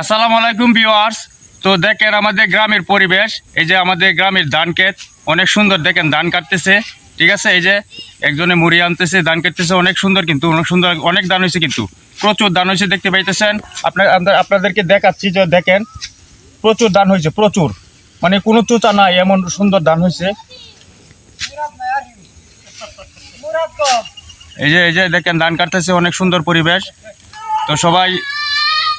আসসালামু আলাইকুম ভিউয়ার্স। তো দেখেন আমাদের গ্রামের পরিবেশ, এই যে আমাদের গ্রামের ধান ক্ষেত, অনেক সুন্দর দেখেন ধান কাটতেছে, ঠিক আছে? এই যে একজনে মুড়ি আনতেছে, ধান কাটতেছে, অনেক সুন্দর কিন্তু, অনেক সুন্দর, অনেক ধান হয়েছে কিন্তু, প্রচুর ধান হয়েছে দেখতে পাইতেছেন। আপনার আপনাদেরকে দেখাচ্ছি যে দেখেন, প্রচুর ধান হয়েছে, প্রচুর মানে কোনো চোচা নাই, এমন সুন্দর ধান হয়েছে। এই যে এই যে দেখেন ধান কাটতেছে, অনেক সুন্দর পরিবেশ। তো সবাই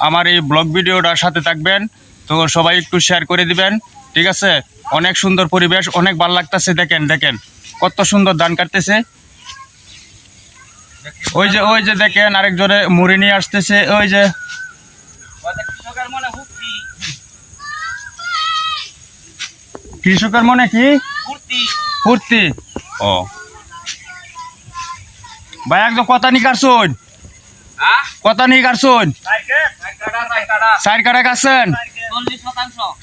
আমার এই ব্লগ ভিডিওটার সাথে থাকবেন। তো সবাই একটু শেয়ার করে দিবেন। ঠিক আছে? অনেক সুন্দর পরিবেশ অনেক ভালো লাগতেছে। দেখেন দেখেন কত সুন্দর ধান কাটতেছে। ওই যে ওই যে দেখেন আরেকজনে মুড়ি নিয়ে আসতেছে। ওই যে। কৃষকের মনে কি? ফুর্তি। ও। ভাই একদম কথা নি কাটছুন কথা নি কাটছুন? চার কাটা কাটছেন?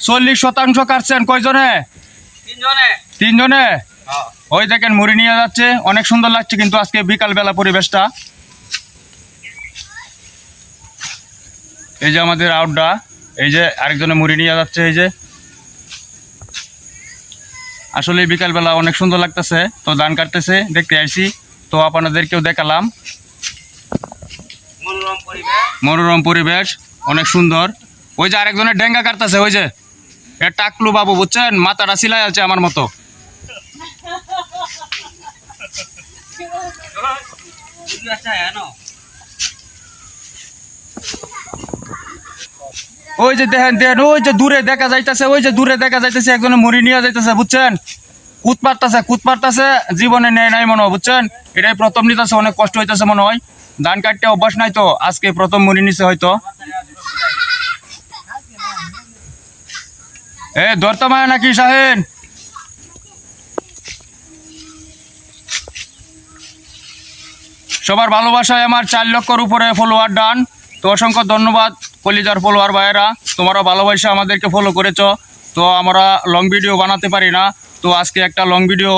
চল্লিশ শতাংশ কাটছেন। কয়জনে? তিনজনে। ওই দেখেন মুড়ি নিয়ে যাচ্ছে। অনেক সুন্দর লাগছে কিন্তু আজকে বিকাল বেলা পরিবেশটা। এই যে আমাদের আউটডা এই যে আরেকজনে মুড়ি নিয়ে যাচ্ছে এই যে। আসলে বিকাল বেলা অনেক সুন্দর লাগতেছে। তো ধান কাটতেছে দেখতে আইছি। তো আপনাদেরকেও দেখালাম। মনোরম পরিবেশ। অনেক সুন্দর। ওই যে আরেকজনের ডেঙ্গা কাটতেছে, ওই যে। এ টাকলু বাবু, বুঝছেন? মাথাটা সিলাই আছে আমার মতো। ওই যে দেখেন দেখেন, ওই যে দূরে দেখা যাইতেছে, ওই যে দূরে দেখা যাইতেছে, একজনে মুড়ি নিয়ে যাইতেছে, বুঝছেন? কুত পারতাছে জীবনে নেয় নাই মনে হয়, বুঝছেন? এটাই প্রথম নিতেছে, অনেক কষ্ট হইতেছে মনে হয়। ধান কাটতে অভ্যাস নাই তো? আজকে প্রথম মুড়ি নিছে হয়তো। এ, ধরতে মায় নাকি শাহেন? সবার ভালোবাসায় আমার চার লক্ষর উপরে ফলোয়ার ডান। তো অসংখ্য ধন্যবাদ, কলিজার ফলোয়ার ভাইয়েরা। তোমরা ভালোবাসা আমাদেরকে ফলো করেছ। তো আমরা লং ভিডিও বানাতে পারি না। তো আজকে একটা লং ভিডিও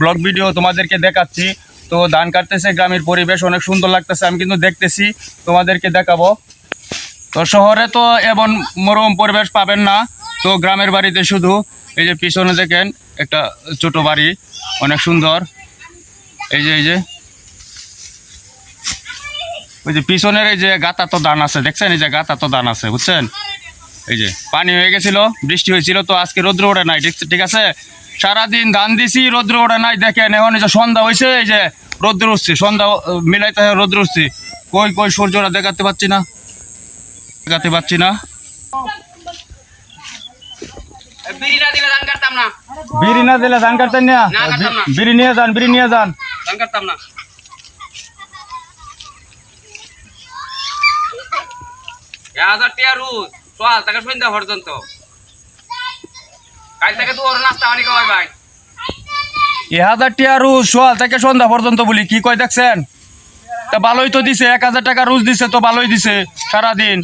ব্লগ ভিডিও তোমাদেরকে দেখাচ্ছি। তো ধান কাটতেছে, গ্রামের পরিবেশ অনেক সুন্দর লাগতেছে, আমি কিন্তু দেখতেছি, তোমাদেরকে দেখাবো। তো শহরে তো এমন মরম পরিবেশ পাবেন না, তো গ্রামের বাড়িতে শুধু, এই যে পিছনে দেখেন, একটা ছোট বাড়ি, অনেক সুন্দর। এই যে এই যে। ওই যে পিছনের এই যে গাতা তো দান আছে, দেখছেন? এই যে গাতা তো দান আছে, বুঝছেন? এই যে, পানি হয়ে গেছিল, বৃষ্টি হয়েছিল, তো আজকে রৌদ্র ওঠে নাই, ঠিক আছে? সারাদিন ধান দিছি রৌদ্র ওঠে নাই দেখেন এখন যে সন্ধ্যা হয়েছে এই যে রৌদ্র উঠছে সন্ধ্যা মিলাইতে রৌদ্র উঠছে। কই কই সূর্যটা দেখাতে পাচ্ছি না? দেখাতে পাচ্ছি না। বিড়ি না দিলে ধান কাটতেন না। না, কাটতাম বিড়ি নিয়ে যান বিড়ি নিয়ে যান। দান করতাম না। হাজার টিয়া রুজ চল তাকে সন্ধ্যা পর্যন্ত হাজার টিয়া রুজ সোয়াল থেকে সন্ধ্যা পর্যন্ত বলি। কি কয় দেখছেন? তা ভালোই তো দিছে এক হাজার টাকা রুজ দিছে তো ভালোই দিছে সারাদিন।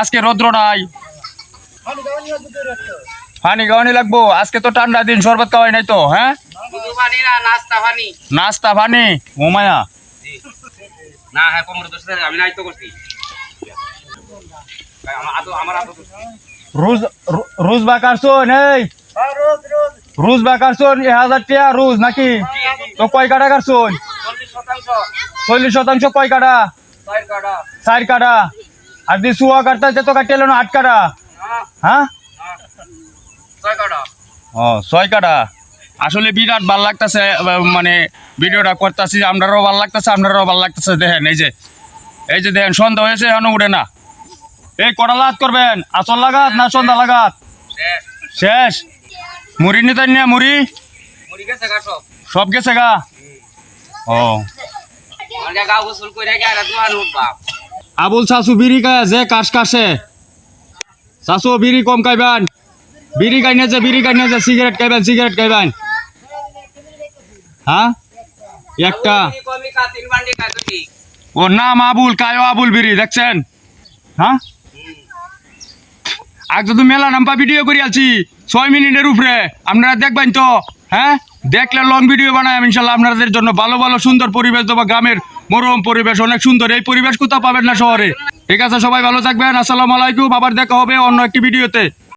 আজকে রৌদ্র নাই। পানি খাওয়ানি লাগবো আজকে তো ঠান্ডা দিন শরবত খাওয়াই নাই তো হ্যাঁ? নাস্তা পানি পানি ঘুমায়া না হ্যাঁ আমি নাই তো করছি। আমার দোষ। রুজ রুজ বা কাটছুন এই? রুজ বা কাটছুন এ হাজার টিয়া রুজ নাকি? তো কয় কাটা কাটছুন চল্লিশ শতাংশ। কয় কাটা? চার কাটা। আর দি শুয়া কাটতে তো কাটতে এলো না আট কাটা? হ্যাঁ। হ্যাঁ? ও ছয় কাটা। আসলে বিরাট ভালো লাগতেছে মানে ভিডিওটা করতেছি আপনারাও ভালো লাগতেছে আপনারাও ভালো লাগতেছে দেখেন এই যে। এই যে দেখেন সন্ধ্যা হয়েছে এখনও উঠে না। এই কটা লাগাত করবেন। আসল লাগাত না সন্ধ্যা লাগাত? শেষ। মুড়ি নিতেন না মুড়ি? সব গেছে গা? ও। আবুল শাশু বিড়ি খায় যে কাশ কাশে। শাশু বিড়ি কম খাইবেন। বিড়ি খাই যে, বিড়ি খাই যে, সিগারেট খাইবেন সিগারেট খাইবেন। হ্যাঁ? একটা। ওর নাম আবুল, কায়ো আবুল বিড়ি, দেখছেন? হ্যাঁ? আজ তো মেলা নাম্পা ভিডিও করে আছি। ছয় মিনিটের উপরে। আপনারা দেখবেন তো হ্যাঁ? দেখলে লং ভিডিও বানাই ইনশাল্লাহ আপনাদের জন্য ভালো ভালো, সুন্দর পরিবেশ দেবো। গ্রামের মনোরম পরিবেশ অনেক সুন্দর। এই পরিবেশ কোথাও পাবেন না শহরে। ঠিক আছে, সবাই ভালো থাকবেন। আসসালামু আলাইকুম। আবার দেখা হবে অন্য একটি ভিডিওতে